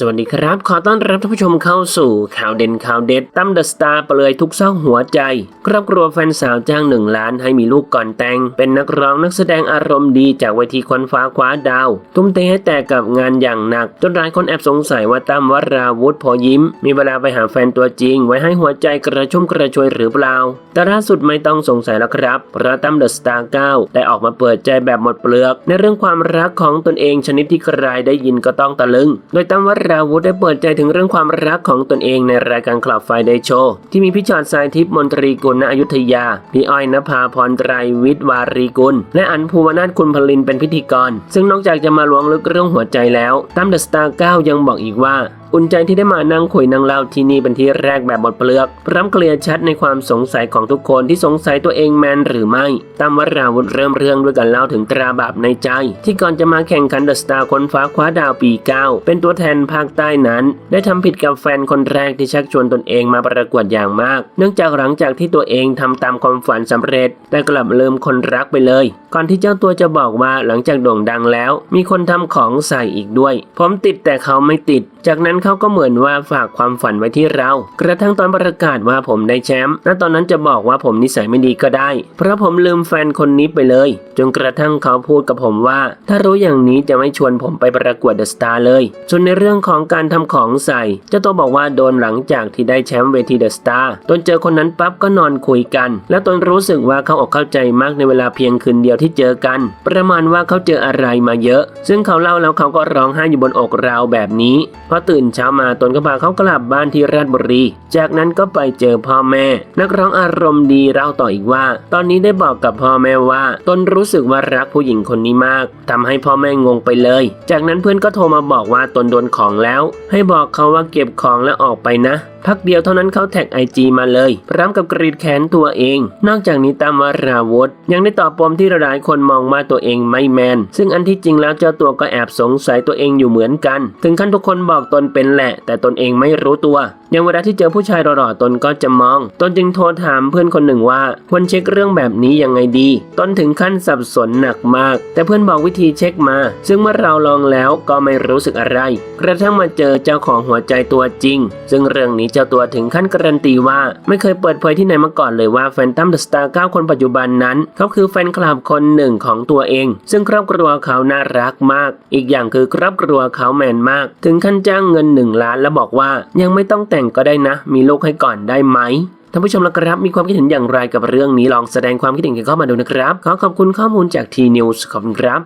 สวัสดีครับ ขอต้อนรับท่านผู้ชมเข้าสู่ข่าวเด่นข่าวเด็ดตั้มเดอะสตาร์เปลยทุกเศร้าหัวใจ ครอบครัวแฟนสาวจ้างหนึ่งล้านให้มีลูกก่อนแต่ง เป็นนักร้องนักแสดงอารมณ์ดีจากเวทีควันฟ้าคว้าดาว ทุ่มเทให้แต่กับงานอย่างหนัก จนหลายคนแอบสงสัยว่าตั้มวราวุธพอยิ้ม มีเวลาไปหาแฟนตัวจริง ไว้ให้หัวใจกระชุ่มกระชวยหรือเปล่า แต่ล่าสุดไม่ต้องสงสัยแล้วครับเพราะตั้มเดอะสตาร์9ได้ออกมาเปิดใจแบบหมดเปลือก ในเรื่องความรักของตนเองชนิดที่ใครได้ยินก็ต้องตะลึง โดยตั้มวราวุธได้เปิดใจถึงเรื่องความรักของตนเองในรายการคลับไฟเดโชว์ที่มีพี่ชอดสายทิพย์มนตรีกุลณอยุธยา พี่อ้อยนภาพรไตรวิทย์วารีกุล และอันภูวนาถคุณพลินเป็นพิธีกร ซึ่งนอกจากจะมาล้วงลึกเรื่องหัวใจแล้วตั้มเดอะสตาร์9ยังบอกอีกว่าอุ่นใจที่ได้มานั่งคุยนั่งเล่าที่นี่เป็นที่แรกแบบหมดเปลือกพร้อมเคลียร์ชัดในความสงสัยของทุกคนที่สงสัยตัวเองแมนหรือไม่ตามวราวุธเริ่มเรื่องด้วยการเล่าถึงตราบาปในใจ ที่ก่อนจะมาแข่งขันเดอะสตาร์คนฟ้าคว้าดาวปี9เป็นตัวแทนภาคใต้นั้น ได้ทำผิดกับแฟนคนแรกที่ชักชวนตนเองมาประกวดอย่างมาก เนื่องจากหลังจากที่ตัวเองทำตามความฝันสำเร็จ แต่กลับลืมคนรักไปเลย ก่อนที่เจ้าตัวจะบอกว่าหลังจากโด่งดังแล้ว มีคนทำของใส่อีกด้วย ผมติดแต่เขาไม่ติด จากนั้นเขาก็เหมือนว่าฝากความฝันไว้ที่เรา กระทั่งตอนประกาศว่าผมได้แชมป์ณตอนนั้นจะบอกว่าผมนิสัยไม่ดีก็ได้ เพราะผมลืมแฟนคนนี้ไปเลย จนกระทั่งเขาพูดกับผมว่า ถ้ารู้อย่างนี้จะไม่ชวนผมไปประกวดเดอะสตาร์เลยส่วนในเรื่องของการทำของใส่เจ้าตัวบอกว่าโดนหลังจากที่ได้แชมป์เวทีเดอะสตาร์ตนเจอคนนั้นปั๊บก็นอนคุยกัน และตนรู้สึกว่าเขาอกเข้าใจมากในเวลาเพียงคืนเดียวที่เจอกัน ประมาณว่าเขาเจออะไรมาเยอะ ซึ่งเขาเล่าแล้วเขาก็ร้องไห้อยู่บนอกเราแบบนี้พอตื่นเช้ามาตนก็พาเขากลับบ้านที่ราชบุรี จากนั้นก็ไปเจอพ่อแม่ นักร้องอารมณ์ดีเล่าต่ออีกว่า ตอนนี้ได้บอกกับพ่อแม่ว่า ตนรู้สึกว่ารักผู้หญิงคนนี้มากทำให้พ่อแม่งงไปเลย จากนั้นเพื่อนก็โทรมาบอกว่าตนโดนของแล้ว ให้บอกเขาว่าเก็บของแล้วออกไปนะพักเดียวเท่านั้นเขาแท็กไอจีมาเลย พร้อมกับกรีดแขนตัวเอง นอกจากนี้ตามวาราวุธยังได้ตอบปมที่หลายคนมองว่าตัวเองไม่แมน ซึ่งอันที่จริงแล้วเจ้าตัวก็แอบสงสัยตัวเองอยู่เหมือนกัน ถึงขั้นทุกคนบอกตนเป็นแหละ แต่ตนเองไม่รู้ตัวอย่างเวลาที่เจอผู้ชายหล่อๆตนก็จะมอง ตนจึงโทรถามเพื่อนคนหนึ่งว่าควรเช็คเรื่องแบบนี้ยังไงดี ตนถึงขั้นสับสนหนักมาก แต่เพื่อนบอกวิธีเช็คมา ซึ่งเมื่อเราลองแล้วก็ไม่รู้สึกอะไร กระทั่งมาเจอเจ้าของหัวใจตัวจริง ซึ่งเรื่องนี้เจ้าตัวถึงขั้นการันตีว่า ไม่เคยเปิดเผยที่ไหนมาก่อนเลยว่าแฟนตัมเดอะสตาร์9คนปัจจุบันนั้น เขาคือแฟนคลับคนหนึ่งของตัวเอง ซึ่งครอบครัวเขาน่ารักมาก อีกอย่างคือครอบครัวเขาแมนมาก ถึงขั้นจ้างเงินหนึ่งล้านแล้วบอกว่ายังไม่ต้องแต่งก็ได้นะ มีลูกให้ก่อนได้ไหมท่านผู้ชมละครับ มีความคิดเห็นอย่างไรกับเรื่องนี้ลองแสดงความคิดเห็นกันเข้ามาดูนะครับ ขอขอบคุณข้อมูลจากทีนิวส์ขอบคุณครับ